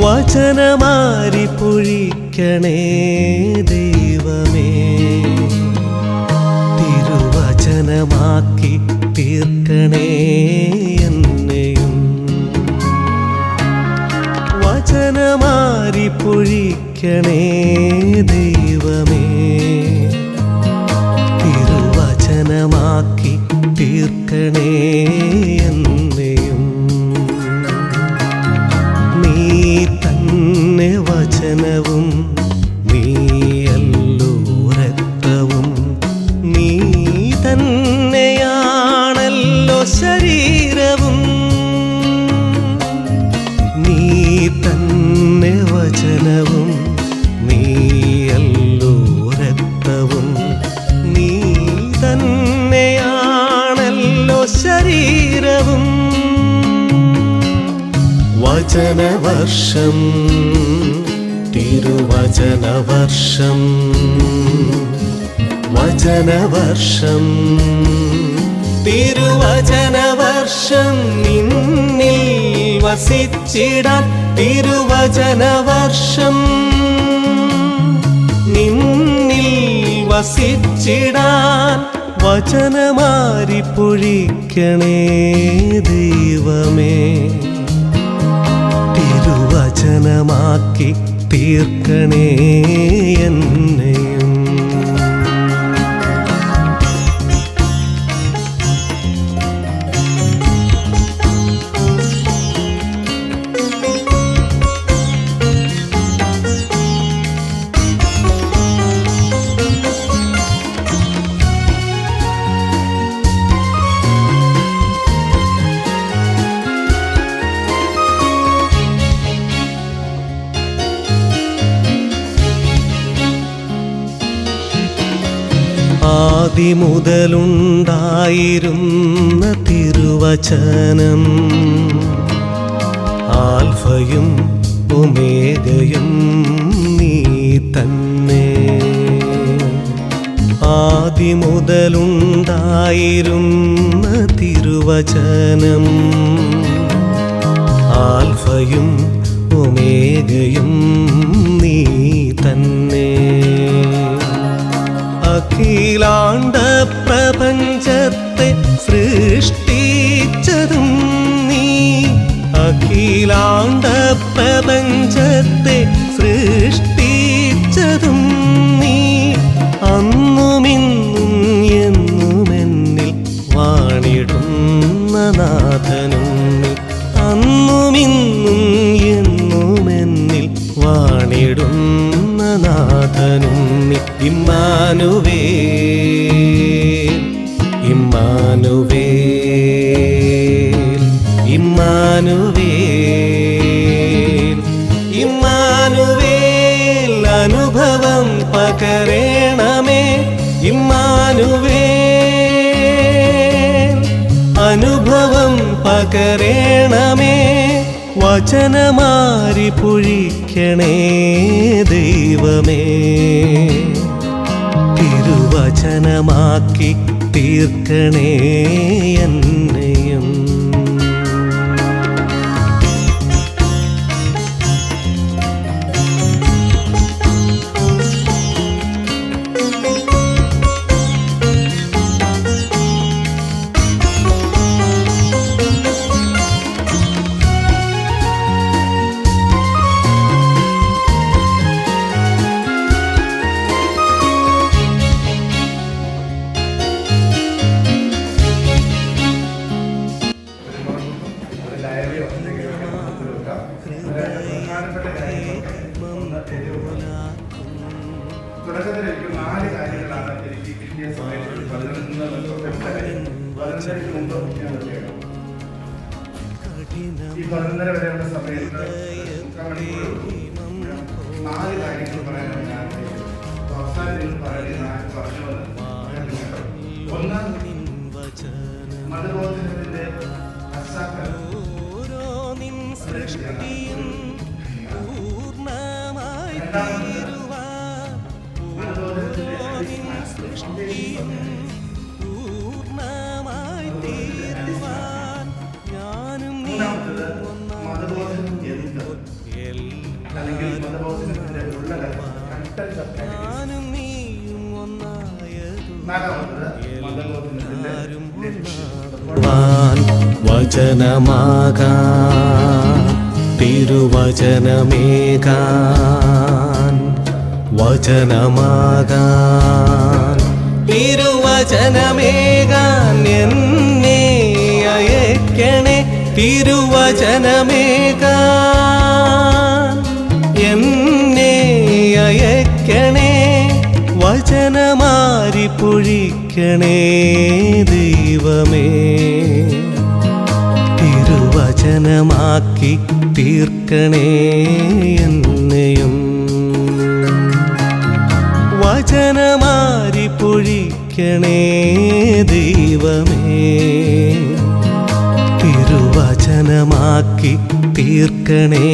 വചനമാരി പൊഴിക്കണേ ദൈവമേ. തിരുവചനമാക്കി തീർക്കണേ എന്നെയും. വചനമാരി പൊഴിക്കണേ വചനവർഷം വർഷം തിരുവചന വർഷം നിന്നിൽ വസിച്ചിടാൻ തിരുവചനവർഷം നിന്നിൽ വസിച്ചിടാൻ വചനമാരി പൊഴിക്കണേ ദൈവമേ. തിരുവചനമാക്കി തീർക്കണേ എന്നെയും ആദിമുതലുണ്ടായിരുന്ന തിരുവചനം. ആൽഫയും ഉമേദയും നീ തന്നെ. ആദിമുതലുണ്ടായിരുന്ന തിരുവചനം. ആൽഫയും ഒമേഗയും അഖിലാണ്ട പ്രപഞ്ചത്തെ സൃഷ്ടിച്ചതും നീ. അഖിലാണ്ട പ്രപഞ്ചത്തെ സൃഷ്ടിച്ചതും നീ. അന്നുമിന്നും എന്നുമെന്നിൽ വാണിടുന്ന നാഥനും അന്നുമിന്നും എന്നുമെന്നിൽ വാണിടുന്ന നാഥനും ഇമ്മാനുവേ. ഇമ്മാനുവേ. ഇമ്മാനുവേ. ഇമ്മാനുവേ അനുഭവം പകരേണമേ. ഇമ്മാനുവേ. അനുഭവം പകരേണമേ. വചനമാരി പൊഴിക്കണേ ദൈവമേ. തിരുവചനമാക്കി തീർക്കണേ എന്നെയും എനിക്ക് നാല് കാര്യങ്ങളാണ് എനിക്ക് കിട്ടിയ സമയത്ത് പതിനൊന്ന് മുമ്പ് ഞാൻ ചെയ്യണം ഈ പതിനൊന്നര വരെയുള്ള സമയത്ത് നാല് കാര്യങ്ങൾ പറയാനാണ് ഞാൻ അവസാനം നിങ്ങൾ ഞാൻ. ഒന്ന് മതബോധനത്തിന്റെ സൃഷ്ടിയും പൂർണമായി മതബോധനത്തിന്റെ ലക്ഷ്യം വാൻ വചനമാകാ തിരുവചനമേകാൻ വചനമാകാൻ തിരുവചനമേകാൻ എന്നെ അയക്കണേ. തിരുവചനമേകാൻ പൊഴിക്കണേ ദൈവമേ. തിരുവചനമാക്കി തീർക്കണേ എന്നെയും. വചനമാരി പൊഴിക്കണേ ദൈവമേ. തിരുവചനമാക്കി തീർക്കണേ